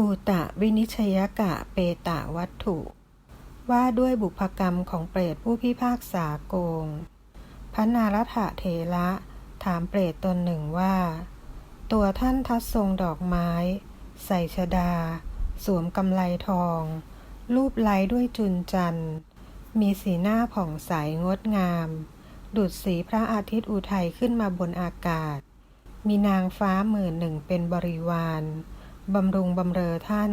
กูตะวินิชยกะเปตะวัตถุ ว่าด้วยบุพกรรมของเปรตผู้พิพากษาโกง พระนารถะเถระถามเปรตตนหนึ่งว่า ตัวท่านทัดทรงดอกไม้ ใส่ชดา สวมกำไลทอง รูปไล้ด้วยจุนจันทร์ มีสีหน้าผ่องใสงดงาม ดุดสีพระอาทิตย์อุทัยขึ้นมาบนอากาศ มีนางฟ้าหมื่นหนึ่งเป็นบริวาร บำรุงบำเรอท่าน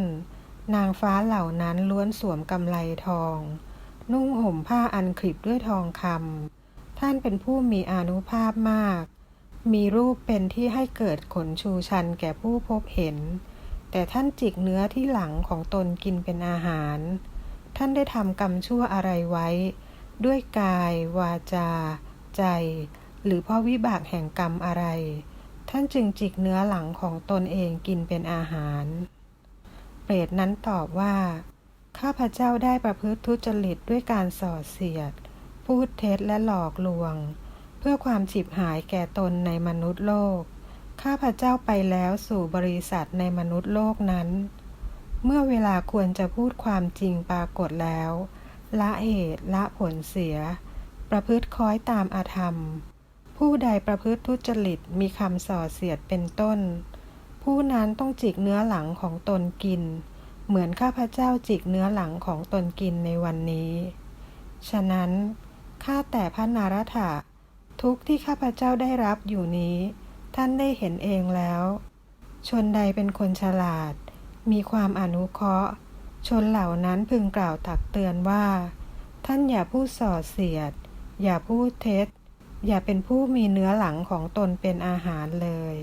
นางฟ้าเหล่านั้นล้วนสวมกำไลทอง นุ่งห่มผ้าอันคลิบด้วยทองคำท่านเป็นผู้มีอานุภาพมาก มีรูปเป็นที่ให้เกิดขนชูชันแก่ผู้พบเห็น แต่ท่านจิกเนื้อที่หลังของตนกินเป็นอาหาร ท่านได้ทำกรรมชั่วอะไรไว้ ด้วยกาย วาจา ใจ หรือเพราะวิบากแห่งกรรมอะไร ท่านจึงจิกเนื้อหลังของตนเองกินเป็นอาหาร เปรตนั้นตอบว่า ข้าพเจ้าได้ประพฤติทุจริตด้วยการส่อเสียด พูดเท็จและหลอกลวง เพื่อความฉิบหายแก่ตนในมนุษย์โลก ข้าพเจ้าไปแล้วสู่บริษัทในมนุษย์โลกนั้น เมื่อเวลาควรจะพูดความจริงปรากฏแล้ว ละเหตุละผลเสีย ประพฤติคล้อยตามอาธรรม ผู้ใดประพฤติทุจริตมีคำส่อเสียดเป็นต้น ผู้นั้นต้องจิกเนื้อหลังของตนกิน เหมือนข้าพเจ้าจิกเนื้อหลังของตนกินในวันนี้ ฉะนั้นข้าแต่พระนารถะทุกที่ข้าพเจ้าได้รับอยู่นี้ ท่านได้เห็นเองแล้ว ชนใดเป็นคนฉลาด มีความอนุเคราะห์ ชนเหล่านั้นพึงกล่าวตักเตือนว่า ท่านอย่าพูดส่อเสียด อย่าพูดเท็จ อย่าเป็นผู้มีเนื้อหลังของตนเป็นอาหารเลย